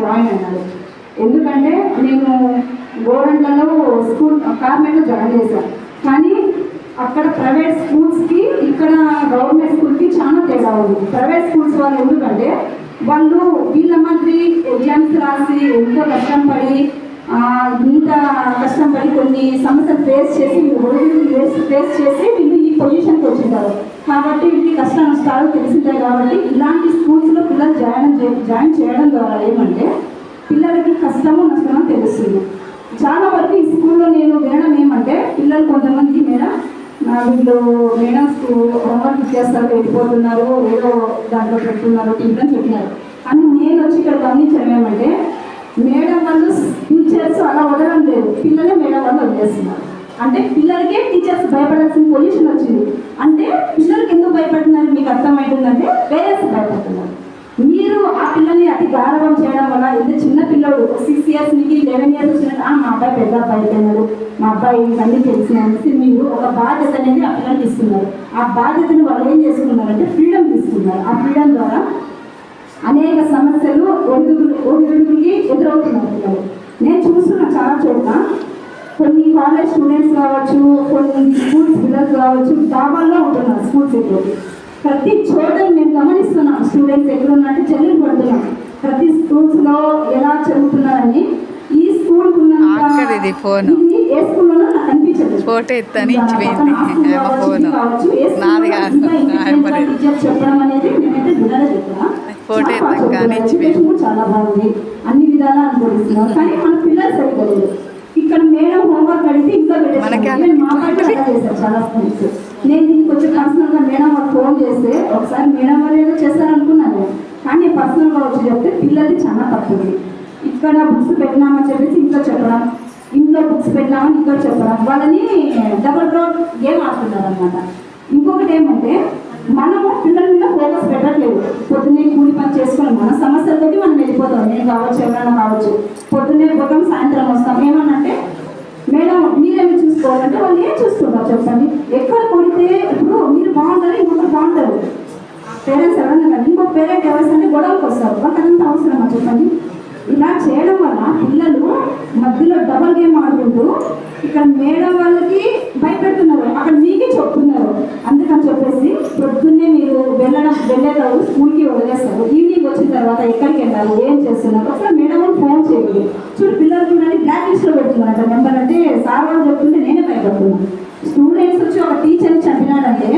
Join అయినారు ఎందుకంటే నేను గోరంట్లలో స్కూల్ కార్మెంట్లో జాయిన్ చేశాను కానీ అక్కడ ప్రైవేట్ స్కూల్స్కి ఇక్కడ గవర్నమెంట్ స్కూల్కి చాలా తేడా ఉంది. ప్రైవేట్ స్కూల్స్ వాళ్ళు ఎందుకంటే వాళ్ళు వీళ్ళ మాదిరి ఎగ్జామ్స్ రాసి ఎంతో కష్టం పడి ఇంత కష్టం కష్టపడి కొన్ని సమస్యలు ఫేస్ చేసి ఫేస్ ఫేస్ చేసి వీళ్ళు ఈ పొజిషన్కి వచ్చింటారు. కాబట్టి వీళ్ళకి కష్ట నష్టాలు తెలిసింటాయి కాబట్టి ఇలాంటి స్కూల్స్లో పిల్లలు జాయిన్ జాయిన్ చేయడం ద్వారా ఏమంటే పిల్లలకి కష్టము నష్టమో తెలుస్తుంది. చాలా వరకు ఈ స్కూల్లో నేను వినడం ఏమంటే పిల్లలు కొంతమంది మేడం నా వీళ్ళు మేడం స్కూల్ హోంవర్క్ ఇచ్చేస్తారు వెళ్ళిపోతున్నారు ఏదో దాంట్లో పెట్టున్నారు టీచర్ చెప్పినారు. కానీ నేను వచ్చి ఇక్కడ గమనించడం ఏమంటే మేడం వాళ్ళు టీచర్స్ అలా వదలడం లేదు. పిల్లలే మేడం వాళ్ళు వదిలేస్తున్నారు. అంటే పిల్లలకే టీచర్స్ భయపడాల్సిన పొజిషన్ వచ్చింది. అంటే పిల్లలకి ఎందుకు భయపడుతున్నారు? మీకు అర్థమవుతుందంటే పేరెంట్స్ భయపడుతున్నారు. మీరు ఆ పిల్లల్ని అతి గారవం చేయడం వల్ల ఇది చిన్న పిల్లడు సిక్స్ ఇయర్స్ నుంచి లెవెన్ ఇయర్స్ వచ్చినట్టు "ఆ, మా అబ్బాయి పెద్ద అబ్బాయి అయిపోయినాడు. మా అబ్బాయి అన్ని తెలిసిన అనేసి మీరు ఒక బాధ్యత అనేది ఆ పిల్లలకి ఇస్తున్నారు. ఆ బాధ్యతను వాళ్ళు ఏం చేసుకున్నారంటే ఫ్రీడమ్ తీసుకున్నారు. ఆ ఫ్రీడమ్ ద్వారా అనేక సమస్యలు ఒడిదుడుకులు ఒడిదుడుకులకి ఎదురవుతున్నారు పిల్లలు. నేను చూస్తున్నా చాలా చోట్ల కొన్ని కాలేజ్ స్టూడెంట్స్ కావచ్చు కొన్ని స్కూల్స్ పిల్లలు కావచ్చు డాబాల్లో ఉంటున్నారు స్కూల్స్ ఎక్కువ ప్రతి చోట మేము గమనిస్తున్నాం స్టూడెంట్స్ ఎక్కడ ఉన్నట్టు చెల్లెలు పడుతున్నాం ప్రతి స్కూల్స్లో ఎలా చదువుతున్నారని ఈ స్కూల్ phone. ఇది ఏ స్కూల్లోనూ నాకు అనిపించదు ఫోటో ఎత్తని ఇచ్చిపోయింది ఫోను. నాది కాదు. నాది టీచర్ చెప్పడం అనేది నేనైతే వినలేదు ఇక్కడ. ఫోటో చాలా ఎత్తక కానీ ఇచ్చిపోయింది. చాలా బాగుంది. అన్ని విధాలా అనుభవిస్తున్నాం కానీ మన పిల్లలు సరిగ్గా లేదు ఇక్కడ మేడం హోంవర్క్ అడిగితే ఇంకా నేను చాలా స్కూల్స్ నేను దీనికి వచ్చి పర్సనల్గా మేడం వాళ్ళు ఫోన్ చేస్తే ఒకసారి మేడం వాళ్ళు ఏదో చేస్తారనుకున్నాను కానీ పర్సనల్గా వచ్చి చెప్తే పిల్లలది చాలా తప్పుంది. ఇక్కడ బుక్స్ పెట్టినామని చెప్పేసి ఇంట్లో చెప్పడం ఇంట్లో బుక్స్ పెట్టినామని ఇంట్లో చెప్పడం. వాళ్ళని డబుల్ రోడ్ గేమ్ ఆడుతున్నారు అనమాట ఇంకొకటి ఏమంటే మనము పిల్లల మీద ఫోకస్ పెట్టట్లేదు. పొద్దున్నే కూలి పని చేసుకొని మన సమస్యలతోటి మనం వెళ్ళిపోతాం. నేను కావచ్చు ఎవరైనా కావచ్చు. పొద్దున్నే పోతాం సాయంత్రం వస్తాం. ఏమన్నంటే మేడం మీరేమి చూసుకోవాలంటే వాళ్ళు ఏం చూస్తున్నారు చెప్పండి. ఎక్కడ కొడితే పేరెంట్స్ ఎవరైనా కానీ ఇంకో పేరెంట్ ఎవరైనా గొడవకు వస్తారు. వాళ్ళకి అదంతా అవసరమా చెప్పండి? ఇలా చేయడం వల్ల పిల్లలు మధ్యలో డబల్ గేమ్ ఆడుకుంటూ ఇక్కడ మేడం వాళ్ళకి భయపెడుతున్నారు. అక్కడ మీకే చెప్తున్నారు. అందుకని చెప్పేసి పొద్దున్నే మీరు వెళ్ళడం వెళ్ళేటప్పుడు స్కూల్కి వదిలేస్తారు. ఈవినింగ్ వచ్చిన తర్వాత ఎక్కడికి వెళ్ళాలి? ఏం చేస్తున్నారు? అసలు మేడం వాళ్ళు ఫోన్ చేయకూడదు చూడు పిల్లలు చూడండి బ్లాక్ లిస్ట్లో పెడుతున్నారు నెంబర్ అంటే సార్ వాళ్ళు చెప్తుంటే నేనే భయపడుతున్నాను స్టూడెంట్స్ వచ్చి ఒక టీచర్ని చంపినాడంటే